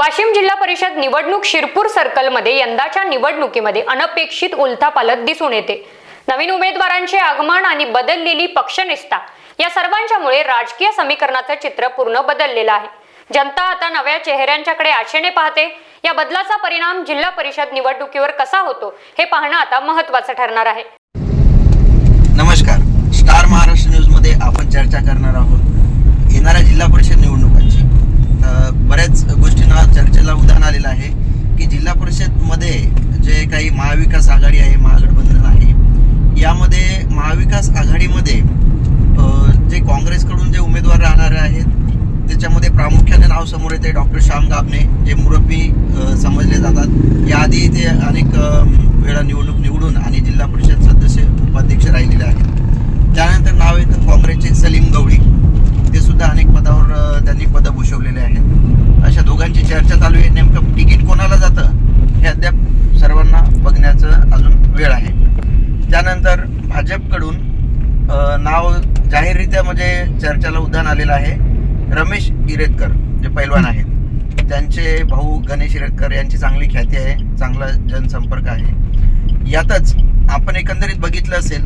वाशिम जिल्हा परिषद निवडणूक शिरपूर सर्कलमध्ये यंदाच्या निवडणुकीमध्ये अनपेक्षित उलथापालत दिसून येते. नवीन उमेदवारांचे आगमन आणि बदललेली पक्षनिष्ठा या सर्वांच्यामुळे राजकीय समीकरणाचं चित्र पूर्ण बदललेलं आहे. जनता आता नव्या चेहऱ्यांच्याकडे आशेने पाहते. या बदलाचा परिणाम जिल्हा परिषद निवडणुकीवर कसा होतो हे पाहणं आता महत्त्वाचं ठरणार आहे. नमस्कार. स्टार महाराष्ट्र न्यूजमध्ये आपण चर्चा करणार आहोत. येणाऱ्या जिल्हा परिषद निवडणुकांची. बऱ्याच समजा उदाहरण आलेलं आहे की जिल्हा परिषदमध्ये जे काही महाविकास आघाडी आहे महागठबंधन आहे यामध्ये महाविकास आघाडीमध्ये जे काँग्रेसकडून जे उमेदवार राहणारे आहेत त्याच्यामध्ये प्रामुख्याने नाव समोर येते डॉक्टर श्याम गाबणे जे मुरब्बी समजले जातात. याआधी ते अनेक वेळा निवडणूक निवडून आणि जिल्हा परिषद सदस्य उपाध्यक्ष राहिलेले आहेत. त्यानंतर नाव येतं लोकांची चर्चा चालू आहे. नेमकं तिकीट कोणाला जातं हे अद्याप सर्वांना बघण्याचं अजून वेळ आहे. त्यानंतर भाजपकडून नाव जाहीररित्या म्हणजे चर्चेला उद्यान आलेलं आहे. रमेश इरेतकर जे पैलवान आहेत. त्यांचे भाऊ गणेश इरेतकर यांची चांगली ख्याती आहे चांगला जनसंपर्क आहे. यातच आपण एकंदरीत बघितलं असेल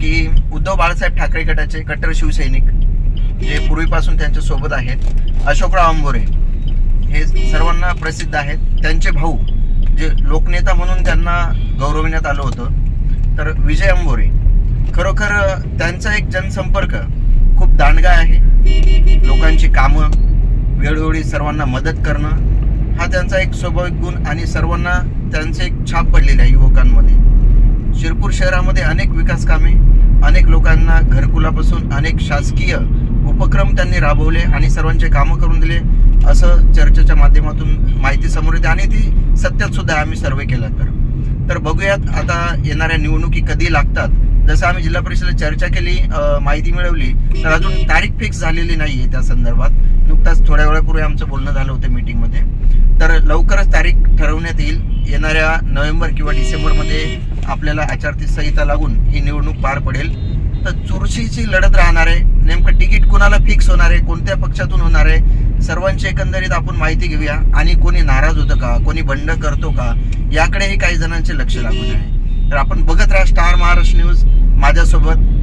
की उद्धव बाळासाहेब ठाकरे गटाचे कट्टर शिवसैनिक जे पूर्वीपासून त्यांच्यासोबत आहेत अशोकराव अंबोरे हे सर्वांना प्रसिद्ध आहेत. त्यांचे भाऊ जे लोकनेता म्हणून त्यांना गौरविण्यात आलं होतं तर विजय अंबोरे. खरोखर त्यांचा एक जनसंपर्क खूप दांडगा आहे. लोकांची कामं वेळोवेळी सर्वांना मदत करणं हा त्यांचा एक स्वाभाविक गुण आणि सर्वांना त्यांचे एक छाप पडलेले आहे युवकांमध्ये. शिरपूर शहरामध्ये अनेक विकास कामे अनेक लोकांना घरकुलापासून अनेक शासकीय उपक्रम त्यांनी राबवले आणि सर्वांचे कामं करून दिले. असं चर्चेच्या माध्यमातून माहिती समोर येते आणि ती सत्यात सुद्धा आम्ही सर्वे केला तर. तर बघूयात आता येणाऱ्या निवडणुकी कधी लागतात. जसं आम्ही जिल्हा परिषदेला चर्चा केली माहिती मिळवली तर अजून तारीख फिक्स झालेली नाही आहे त्या संदर्भात. नुकताच थोड्या वेळापूर्वी आमचं बोलणं झालं होतं मीटिंगमध्ये. तर लवकरच तारीख ठरवण्यात येईल. येणाऱ्या नोव्हेंबर किंवा डिसेंबरमध्ये आपल्याला आचारसंहिता लागून ही निवडणूक पार पडेल. तर चुरशीची लढत राहणार आहे. नेमकं तिकीट कुणाला फिक्स होणार आहे? कोणत्या पक्षातून होणार आहे? सर्वांची एकंदरीत आपण माहिती घेऊया. आणि कोणी नाराज होतं का? कोणी बंड करतो का? याकडेही काही जणांचे लक्ष लागून आहे. तर आपण बघत राहा स्टार महाराष्ट्र न्यूज माझ्यासोबत.